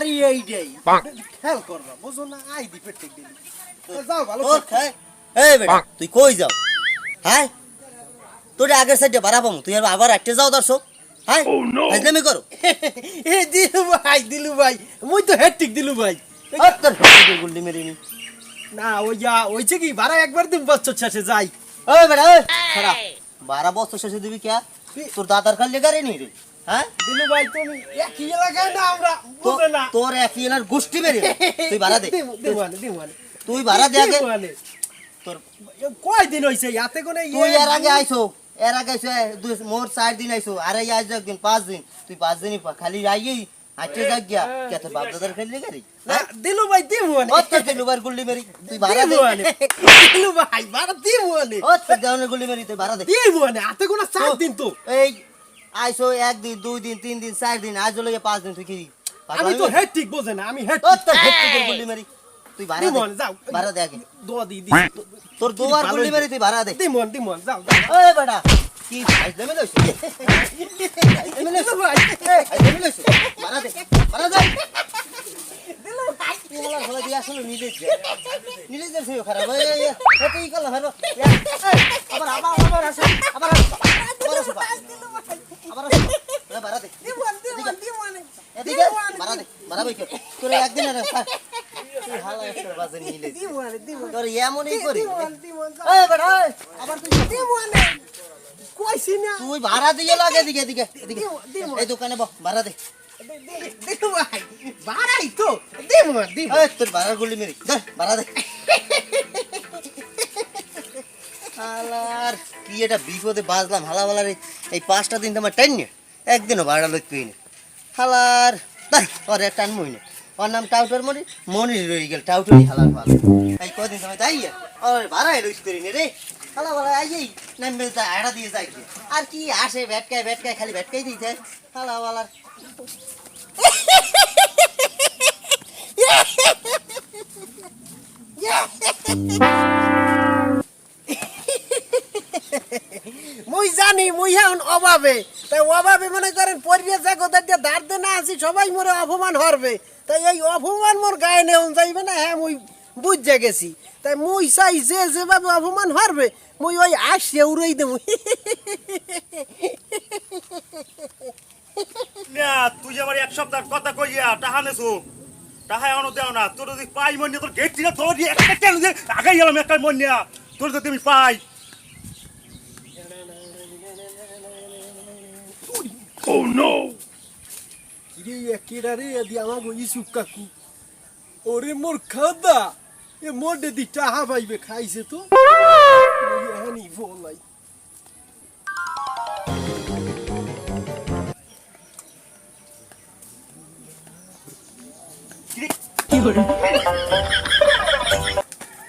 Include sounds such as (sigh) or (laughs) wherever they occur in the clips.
বাড়ি এইটাই খেয়াল করবা বুঝো না আই দি পেটে দিলি যাও ভালো এই বেটা তুই কই যাও? হ্যাঁ তোর আগের সাইডে বাড়া তুই আবার আটটে যাও দর্শক। হ্যাঁ ফাজলামি করো। (laughs) এ দিলু ভাই দিলু ভাই মুই তো হেট্টিক দিলু ভাই। আর তোর গুল্লি নি না ওই যা ওইছে কি ভাড়া একবার দিন বছর শেষে যাই। ওই বেটা ওই খারাপ বারো বছর শেষে দিবি কে? তোর দাদার খাল লেগারে নি রে। হ্যাঁ? দিলু ভাই তুমি একই এলাকায় না আমরা বুঝে না। তোর একই এনার গোষ্ঠী বেরিয়ে তুই ভাড়া দে। দিমু, দিমুয়ানে, দিমুয়ানে। তুই ভাড়া দে আগে। তোর কয় দিন হইছে? ইয়াতে কোনে তুই এর আগে আইছো। এর আগে আইছো দুই মোর চার দিন আইছো। আর এই একদিন পাঁচ দিন। তুই পাঁচ দিনই খালি আইয়েই যাক গিয়া। কে তোর বাপ দাদার খালি লেগারি না দিলু ভাই দিমুয়ানে। ও তোর দিলুবার গুল্লি মেরি। তুই ভাড়া দে। দিমুয়ানে। দিলু ভাই ভাড়া দিমুয়ানে। ও তোর দেওয়ানের গুল্লি মেরি তুই ভাড়া দে। দিমুয়ানে, হাতে গোনা চার দিন তো। এই আইসো একদিন দুই দিন তিন দিন চার দিন আজ হলো গিয়ে পাঁচ দিন তুই কি আমি তো হেড ঠিক বোঝে না আমি হেড ও তোর হেক্টিকের গুল্লি মেরি তুই ভাড়া দে যাও। ভাড়া দে আগে। দোয়া দি দি। (laughs) তোর দুবার গুল্লি মেরি তুই ভাড়া দে। দিমন দিমন যাও। যাও ওই বেটা কি লইছ? ফাইজলামি লইছ? দিলু ভাই। ফাইজলামি লইছ? (laughs) ভাড়া দে ভাড়া দে। দিলু ভাই। আমার গলা আসলে নিলে যে নিলে যে সেই খারাপ। এই এই এই, এত ই করলা ভালো আবার আবার আবার আসে আবার আসে। আবার আসে আবার ভাড়া এদিকে ভাড়া ভাড়া তোর একদিন আর তুই হালা একটা বাজে নিলে দিমন দিমন তোর এমনই করি। দিমন দিমন যাও এই বেটা এই, আবার তুই কইছি না। তুই ভাড়া দিয়ে লাগে এদিকে এদিকে এদিকে। এই দোকানে বহ ভাড়া দে। ভাড়াই তো। দিমন দিমন তোর ভাড়ার গুলি মেরি। দে ভাড়া দে। হালার কি এটা বিপদে বাজলাম হালা হালার এই- পাঁচটা দিন তোমার টাইন নে একদিনও ভাড়া লই কই না হালার দাই ওর একটা আনমই না ওর নাম টাউটার মনি মনি রয়ে গেল টাউটারই হালার ভালো এই কদিন সময় তাই ওর ভাড়া লইস করি নে রে। হালা ভালা আইই নাম বেলতা আড়া দিয়ে যাই আর কি আসে ভেটকায় ভেটকায় খালি ভেটকাই দিতে হালা ভালার মুই জানি মুই এখন অভাবে। তাই অভাবে মনে করেন পরিবেশ জগতের যে দাঁড় না আছি, সবাই মোরে অপমান হরবে। তাই এই অপমান মোর গায়ে নেওন যাইবে না হ্যাঁ মুই বুঝে গেছি। তাই মুই চাই যে যেভাবে অপমান হরবে, মুই ওই আসে উড়াই দেবো। তুই আমার এক সপ্তাহ কথা কইয়া টাহা নেছো? টাহা এখনও দেও না। তোর যদি পাই মন তোর গেট ছিল তোর দিয়ে একটা কেন আগাই গেলাম একটা মন তোর যদি আমি পাই Oh no! কিরে একেডা রে দি আমাগো ইসু কাকু ওরে মোর খাদা এ মোডে দি টাহা পাইবে খাইছে তো এহানি বলাই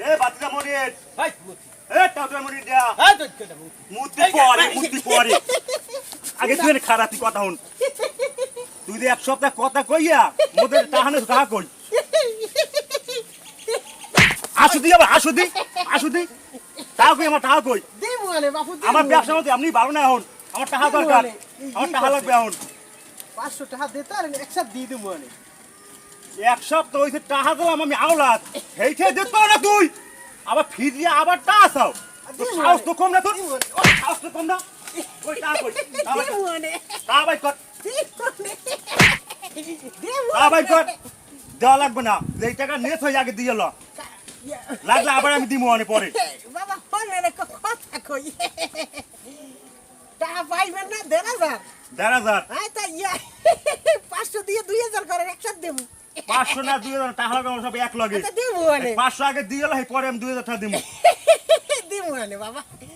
এ বাতিদা মনির হাই এ টাউটার মনির দেয়া হাই তো মুখ মুতি পরে মুতি পরে আগে তুই খারাপ কথা হন। তুই যে এক সপ্তাহ কথা কইয়া মোদের টাহানে কাহা কই। আসু দি আবার আসু দি আসু দি কই আমার টাকা কই? আমার ব্যবসা মধ্যে আপনি ভালো না এখন আমার টাকা দরকার। আমার টাকা লাগবে এখন পাঁচশো টাকা দিতে আর একসাথে দিয়ে দেবো আনে এক সপ্তাহ হয়েছে টাকা দিলাম আমি আওলাদ। খেয়ে দিত না তুই। আবার ফিরিয়ে আবার টাকা চাও। তোর সাহস তো কম না তোর সাহস তো কম না। দেওয়া লাগবে না এই টাকা নেট হয়ে আগে দিয়ে ল লাগলে আবার আমি দিব অনেক পরে বাবা কথা কই টাকা পাইবেন না দেড় হাজার দেড় হাজার তা ইয়া পাঁচশো দিয়ে দুই হাজার করেন একসাথে দেবো পাঁচশো না দুই হাজার টাকা লাগবে সব এক লগে। আচ্ছা দিমু পাঁচশো আগে দিয়ে এলো পরে আমি দুই হাজার টাকা দিব দিমু বাবা। কলার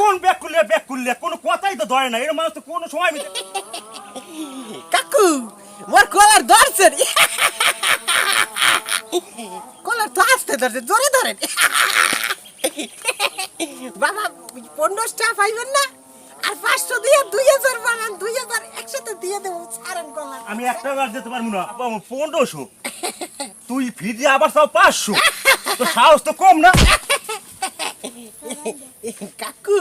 কোন ব্যাগ করলে ব্যাগ করলে কোনো কথাই তো ধরে না। এর মানুষ তো কোনো সময় মিলে কাকু মোর কলার ধরছেন। কলার তো আসতে ধরছে জোরে ধরেন। বাবা পনেরোটা পাইবেন না? আর পাঁচশো দিয়ে দুই হাজার বানান দুই হাজার একসাথে দিয়ে দেবো ছাড়েন কলার আমি একটা বার যেতে পারব না পনেরোশো। তুই ফিরে আবার সব পাঁচশো। তো সাহস তো কম না? কাকু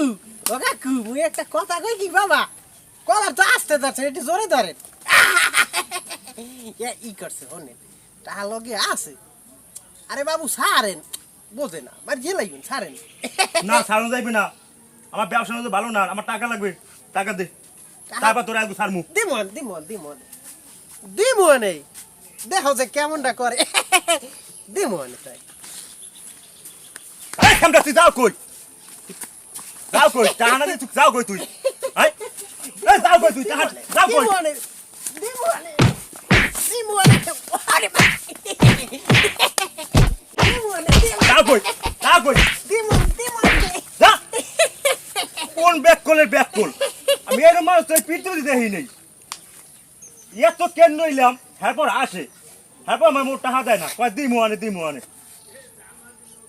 ও কাকু মুই একটা কথা কই কি বাবা? কলার তো আসতে ধরছে একটু জোরে ধরেন। এ ই করছে শোনেন টাকা লগে আছে। আরে বাবু সারেন বোঝে না মার যে লাগবেন সারেন না সারানো যাইবে না। আমার ব্যবসা মধ্যে ভালো না আমার টাকা লাগবে। টাকা দে। তারপর তোরা একটু সারমু দিমন দিমন দিমন দিমন এই দেখো যে কেমনটা করে। দিমন তাই। এই খামটা তুই যাও কই যাও কই টাকা না দিয়ে তুই যাও কই তুই এই এই যাও কই তুই টাকা যাও কই কোন ব্যাক কলের ব্যাক কল আমি এর মানুষ পিটতে দিতে দেই নেই এত কেন নইলাম হ্যারপর আসে হ্যারপর আমার মোট টাকা দেয় না কয় দিমু আনে দিমু আনে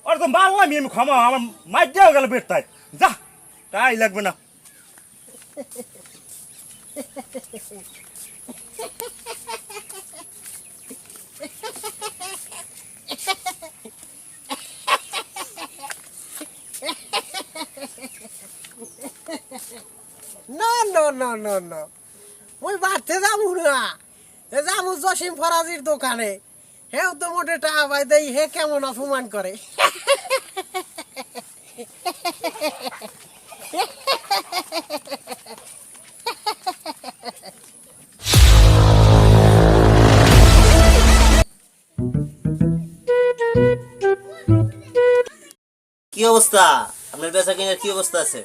আর তো মারলাম আমি ক্ষমা, আমার মাইর দেওয়া গেল পেটটায় যা, তাই লাগবে না। না না না না না ওই বাড়তে যাব না। যাব জসিম ফরাজির দোকানে। হেও তো মোটে টাকা পাই দেই হে কেমন অপমান করে। কি অবস্থা? আপনার বেচা কিনার কি অবস্থা আছে?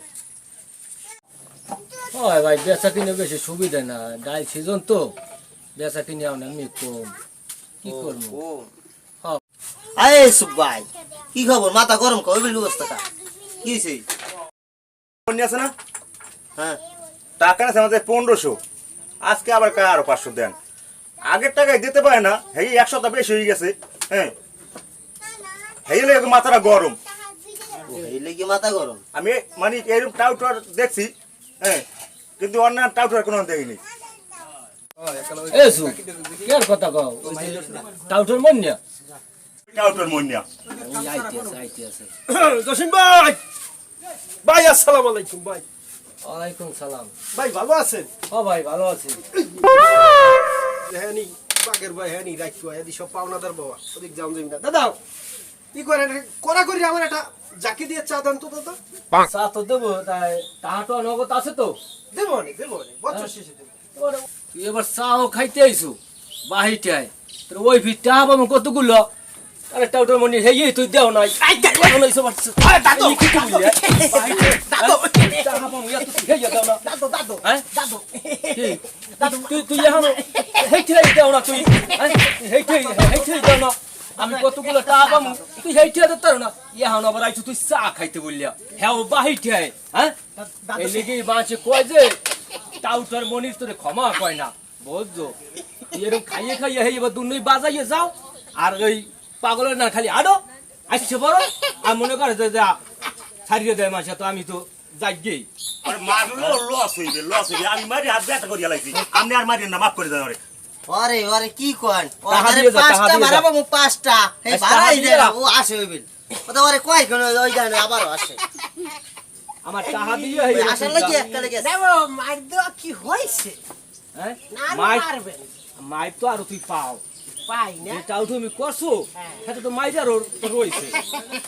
হয় ভাই বেচা কিনে বেশি সুবিধা না ডাল সিজন তো বেচা কিনে আমরা আমি কম। কি করব? হ্যাঁ। সুবাই কি খবর? মাথা গরম কবে বেল অবস্থা কা কি হয়েছে? ফোন নিয়ে আছে না। হ্যাঁ। টাকা আছে আমাদের পনেরোশো। আজকে আবার কার আরও পাঁচশো দেন? আগের টাকায় দিতে পারে না এক সপ্তাহ বেশি হয়ে গেছে হ্যাঁ। লেগে মাথাটা গরম। লেগে মাথা গরম। আমি মানে এরকম টাউটার দেখছি হ্যাঁ। কিন্তু অন্যান্য টাউটার কোনো দেখিনি কথা কও? টাউটর টাউটার মনিয়া জসিম ভাই! ভাই আসসালামু আলাইকুম ভাই। ওয়ালাইকুম সালাম। ভাই ভালো আছেন? ও ভাই ভালো আছি। হ্যাঁ নি বাগের ভাই হ্যাঁ নি রাখতো এদি সব পাওনাদার বাবা। ওদিক যাবি দাদা কি করে করা করি আমার একটা জাকি দিয়ে চা দেন তো দাদা। চা তো দেবো তাই টাহাটো নগদ আছে তো। দেবো নি দেবো নি বছর শেষে দেবো। তুই এবার চাও খাইতে আইসু বাহিটাই তোর ওই ভি টাহা পাবো কতগুলো আরে টাউটর মনি হেই তুই দেও নাই। আই দেও না ইসব আরে দাদু কি করবি দাদু টাহা পাবো ইয়া তুই দেও না? দাদু দাদু হ্যাঁ? দাদু কি? তুই তুই এখন দেও না তুই হ্যাঁ? দেও না। আমি কতগুলো টাকা পাবো তুই হেইঠে দিতে না। এখন আবার আইছো তুই চা খাইতে বললিয়া হ্যাঁ? বাহিঠে হ্যাঁ এই লেগে বাঁচে কয় যে? টাউটার মনির তোরে ক্ষমা কয় না। বুঝছ? এরকম খাইয়ে খাইয়ে হেই এবার দুনই বাজাইয়ে যাও আর ওই পাগলের না খালি আডো আসছে বড় আর মনে করে যে যা ছাড়িয়ে দেয় মাসে তো আমি তো যাই আর মারলো লস হইবে লস হইবে আমি মারি হাত ব্যথা করিয়া লাগছি আপনি আর মারিয়েন না মাফ করে দেন আরে আরে আরে কি কন আরে পাঁচটা। ভাড়া পাবো পাঁচটা। এই আচ্ছা, ভাড়াই যা। ও আসে ওটা আরে কয় কোন ওই জানে আবারও আসে। আমার টাকা দিয়ে ওই আসার লাগি একটা লেগে আছে। দেবো মার দেওয়া কি হয়েছে? হ্যাঁ? না আরও মাই তো আর তুই পাও। পাই না। যেটাও তুমি করছ হ্যাঁ। সেটা তো মাইজার তো রয়েছে।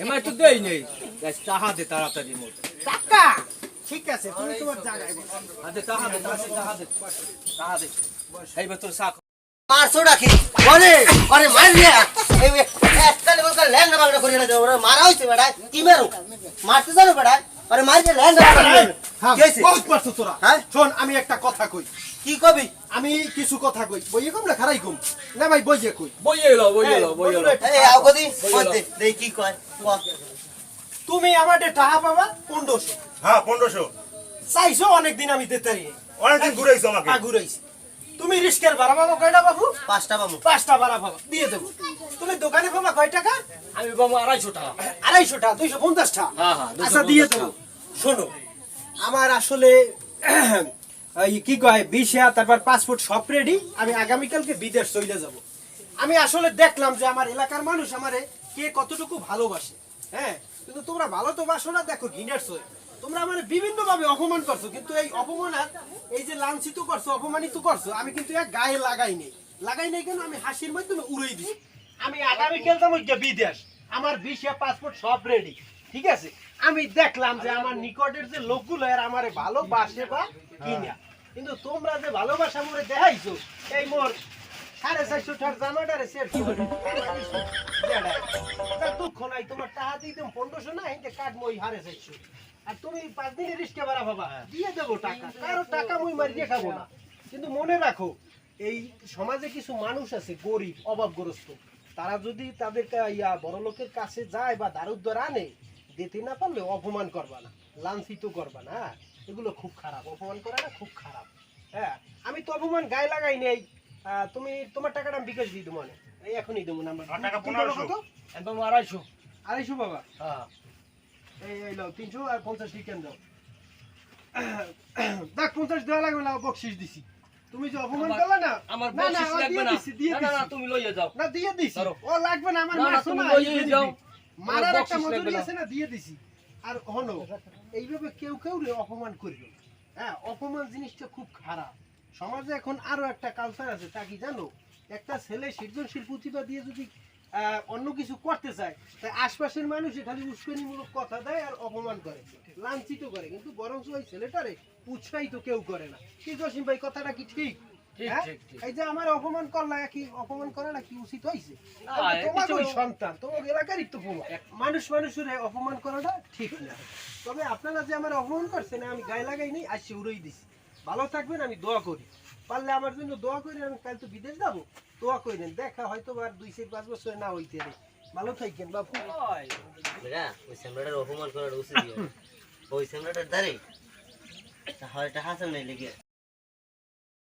এমাই তো দেই নেই। গাছ টাহা দে তাড়াতাড়ি মত টাকা? ঠিক আছে তুমি তোমার জায়গায়। আদে টাহা দে টাহা দে টাহা দে এই বেতর সাক মারছো নাকি ওরে আরে মার রে। এই একটা লেভেল কা ল্যান্ড বাগড়া করিয়ে না ওরে মারা হইছে বেটা কি মারু? মারতে জানো বেটা আরে মার যে ল্যান্ড হ্যাঁ, হ্যাঁ? শোন আমি একটা কথা কই। কি কবি? আমি কিছু কথা কই। বইয়ে কম না খারাই কম? না ভাই বইয়ে কই। বইয়ে এলো বইয়ে এলো বইয়ে এলো। এই আও কদি বলতে দেই কি কয় ক। তুমি আমাদের টাকা পাবা পনেরোশো। হ্যাঁ পনেরোশো। চাইছো অনেকদিন আমি দিতে পারি অনেকদিন ঘুরাইছো আমাকে। ঘুরাইছি। তুমি রিস্কের ভাড়া পাবো কয়টা বাবু? পাঁচটা বাবু পাঁচটা ভাড়া পাবো। দিয়ে দেবো। তুমি দোকানে পাবা কয় টাকা? আমি বাবু আড়াইশো টাকা। আড়াইশো টাকা দুইশো পঞ্চাশ টাকা। হ্যাঁ, হ্যাঁ, 250 আচ্ছা দিয়ে দেবো। শোনো। আমার আসলে (clears throat) কি কয় ভিসা তারপর পাসপোর্ট সব রেডি আমি আগামীকালকে বিদেশ চলে যাব। আমি আসলে দেখলাম যে আমার এলাকার মানুষ আমারে কে কতটুকু ভালোবাসে। হ্যাঁ কিন্তু তোমরা ভালো তো বাসো না দেখো ঘিনার্স তোমরা আমার বিভিন্ন ভাবে অপমান করছ, কিন্তু এই অপমান এই যে লাঞ্ছিত করছ, অপমানিত করছ, আমি কিন্তু গায়ে লাগাই নেই। লাগাই নাই কেন? আমি হাসির মাধ্যমে উড়াই দিই। আমি যাব গিয়ে বিদেশ। আমার ভিসা, পাসপোর্ট সব রেডি ঠিক আছে? আমি দেখলাম যে আমার নিকটের যে লোকগুলো, এর আমারে ভালোবাসে বা কিনা। কিন্তু তোমরা যে ভালোবাসা মোরে দেখাইছো, এই মোর সাড়ে চারশো টাকার জামাটারে সেট দুঃখ নাই, তোমার টাকা দিয়ে পনেরোশো না হিন্দে কাটবো ওই হারে চারশো। আর তুমি পাঁচ দিনের রিস্কে বাড়া বাবা দিয়ে দেবো টাকা। কারও টাকা মুই মারিয়ে খাব না। কিন্তু মনে রাখো এই সমাজে কিছু মানুষ আছে গরিব অভাবগ্রস্ত। তারা যদি তাদের ইয়া বড় লোকের কাছে যায় বা দারুদ্দার আনে দিতে না পারলে অপমান করবা না লাঞ্ছিত করবা না। হ্যাঁ? এগুলো খুব খারাপ। অপমান করা না খুব খারাপ। হ্যাঁ আমি তো অপমান গায়ে লাগাই নেই। তুমি তোমার টাকাটা আমি বিকাশ দিয়ে দেবো মানে এই এখনই দেবো না আর টাকা তুমি বলো 1500 কত? একদম আড়াইশো। আড়াইশো বাবা হ্যাঁ। এই এই লাও তিনশো আর পঞ্চাশ টিকেন দাও। (coughs) দেখ পঞ্চাশ দেওয়া লাগবে না বকশিস দিছি। তুমি যে অপমান করলে না আমার না না বকশিস লাগবে না। না, না না তুমি লইয়ে যাও। না দিয়ে দিছি। ও লাগবে না আমার না, না, মারছো তুমি না লইয়ে এই যাও। মারার একটা মজুরি আছে না দিয়ে দিছি। আর হলো এইভাবে কেউ কেউ অপমান করবে হ্যাঁ অপমান জিনিসটা খুব খারাপ। সমাজে এখন আরও একটা কালচার আছে তা কি জানো? একটা ছেলে সৃজনশীল প্রতিভা দিয়ে যদি অন্য কিছু করতে চায়। তাই আশপাশের মানুষ খালি উস্কানিমূলক কথা দেয় আর অপমান করে লাঞ্ছিত করে। কিন্তু বরং ওই ছেলেটারে উৎসাহিত কেউ করে না। কি জসিম ভাই কথাটা কি ঠিক? হ্যাঁ? এই যে আমার অপমান করলা কি অপমান করাটা কি উচিত হয়েছে? তোমার ওই সন্তান তোমার এলাকারই তো পোলা। মানুষ মানুষের অপমান করাটা ঠিক না। তবে আপনারা যে আমার অপমান করছেন আমি গায়ে লাগাই নেই আসছে উড়াই দিছি। ভালো থাকবেন আমি দোয়া করি। পারলে আমার জন্য দোয়া করি আমি কাল তো বিদেশ যাব। দোয়া করেন দেখা হয়তো আর দুই চার পাঁচ বছর না হইতে রে ভালো থাকবেন বাবু ওই, ওই স্যামরাটার অপমান করার উচিত। ওই স্যামরাটার দ্বারে হয় এটা হাসান নাই লেগে।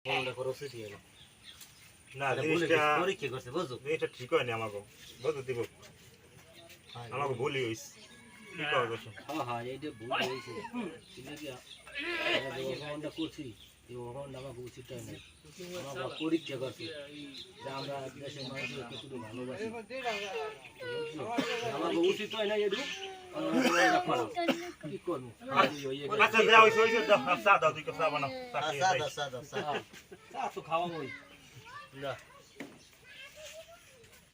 ফোনটা করা উচিত না। এটা পরীক্ষা করছে বুঝছ? জিনিসটা ঠিক হয়নি আমাকে বুঝতে দিব? আমাকে করা গেছে হ্যাঁ হ্যাঁ এইটা ভুল হয়েছে কিন্তু কি, আমরা উচিতটাই নেই আমরা পরীক্ষা করছি যে আমরা দেশের মানুষকে কতটুকু ভালোবাসি? আমাকে উচিত হয় না এটু কি করব? আচ্ছা আচ্ছা, তো খাওয়াবোই। না।